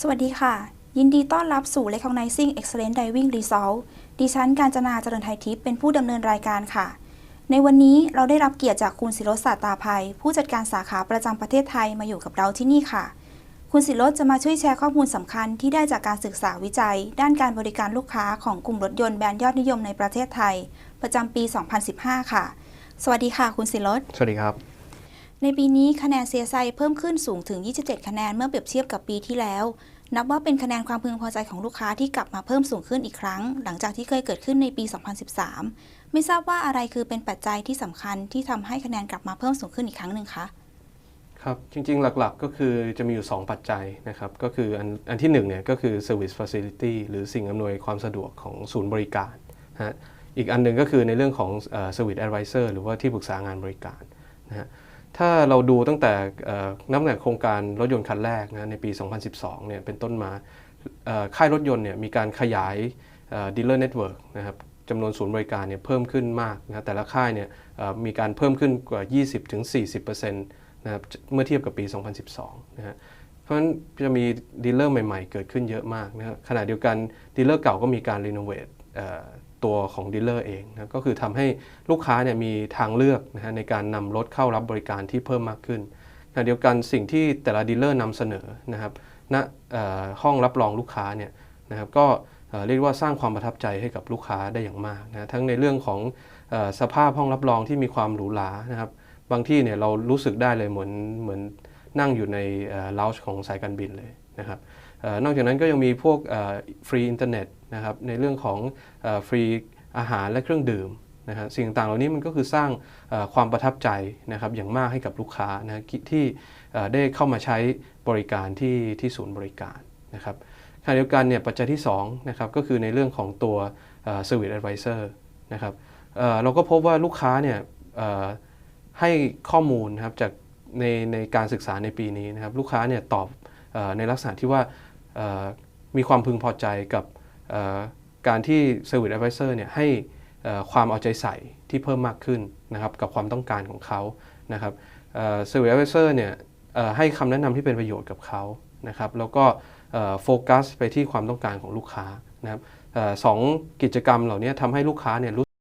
สวัสดีค่ะ ยินดีต้อนรับสู่ Recognizing Excellent Diving Result ดิฉันการจนาเจริญไทยทิพย์เป็นผู้ดำเนินรายการค่ะ ในวันนี้เราได้รับเกียรติจากคุณศิรสศาสตาภัย ผู้จัดการสาขาประจำประเทศไทยมาอยู่กับเราที่นี่ค่ะ คุณศิรสจะมาช่วยแชร์ข้อมูลสำคัญที่ได้จากการศึกษาวิจัย ด้านการบริการลูกค้าของกลุ่มรถยนต์แบรนด์ยอดนิยมในประเทศไทย ประจำปี 2015 ค่ะ สวัสดีค่ะ คุณศิรสสวัสดีครับ ในปีนี้คะแนน CSI เพิ่มขึ้นสูงถึง 27 คะแนนเมื่อเปรียบเทียบกับปีที่แล้ว นับว่าเป็นคะแนนความพึงพอใจของลูกค้าที่กลับมาเพิ่มสูงขึ้นอีกครั้ง หลังจากที่เคยเกิดขึ้นในปี 2013 ไม่ทราบว่าอะไรคือเป็นปัจจัยที่สำคัญที่ทำให้คะแนนกลับมาเพิ่มสูงขึ้นอีกครั้งหนึ่งคะครับ จริงๆ หลักๆ ก็คือจะมีอยู่ 2 ปัจจัยนะครับ ก็คืออันอันที่1เนี่ยก็คือ service facility หรือสิ่งอำนวยความสะดวกของศูนย์บริการฮะอีกอันหนึ่งก็คือในเรื่องของ service advisor หรือว่าที่ปรึกษางานบริการนะฮะ ถ้าเราดูตั้งแต่เอ่อนับแต่โครงการรถยนต์คันแรกนะในปี 2012 เนี่ยเป็นต้นมาค่ายรถยนต์เนี่ยมีการขยายดีลเอ่อ dealer network นะครับจำนวนศูนย์บริการเนี่ยเพิ่มขึ้นมากนะแต่ละค่ายเนี่ยมีการเพิ่มขึ้นกว่า 20-40%นะครับเมื่อเทียบกับปี 2012 นะฮะเพราะฉะนั้นจะมีดีลเลอร์ใหม่ๆ เกิดขึ้นเยอะมากนะขณะเดียวกันดีลเลอร์เก่าก็มีการรีโนเวท ตัวของดีลเลอร์เองนะก็คือทำให้ลูกค้าเนี่ยมีทางเลือกนะฮะในการนำรถเข้ารับบริการที่เพิ่มมากขึ้นขณะเดียวกันสิ่งที่แต่ละดีลเลอร์นำเสนอนะครับณห้องรับรองลูกค้าเนี่ยนะครับก็เรียกว่าสร้างความประทับใจให้กับลูกค้าได้อย่างมากนะทั้งในเรื่องของอสภาพห้องรับรองที่มีความหรูหรานะครับบางที่เนี่ยเรารู้สึกได้เลยเหมือนเหมือนนั่งอยู่ในเลาชของสายการบินเลยนะครับออนอกจากนั้นก็ยังมีพวกฟรีอินเทอร์เน็ต นะครับในเรื่องของฟรีอาหารและเครื่องดื่มนะฮะสิ่งต่างๆเหล่านี้มันก็คือสร้างความประทับใจนะครับอย่างมากให้กับลูกค้านะที่ได้เข้ามาใช้บริการที่ที่ศูนย์บริการนะครับขณะเดียวกันเนี่ยปัจจัยที่2นะครับก็คือในเรื่องของตัว Service Advisor นะครับเเราก็พบว่าลูกค้าเนี่ยให้ข้อมูลนะครับจากในในการศึกษาในปีนี้นะครับลูกค้าเนี่ยตอบอในลักษณะที่ว่ามีความพึงพอใจกับ การที่ Service Advisor เนี่ยให้ความเอาใจใส่ที่เพิ่มมากขึ้นนะครับกับความต้องการของเขานะครับเซอร์วิสแอดไวเซอร์เนี่ยให้คำแนะนำที่เป็นประโยชน์กับเขานะครับแล้วก็โฟกัสไปที่ความต้องการของลูกค้านะครับสองกิจกรรมเหล่านี้ทำให้ลูกค้าเนี่ยรู้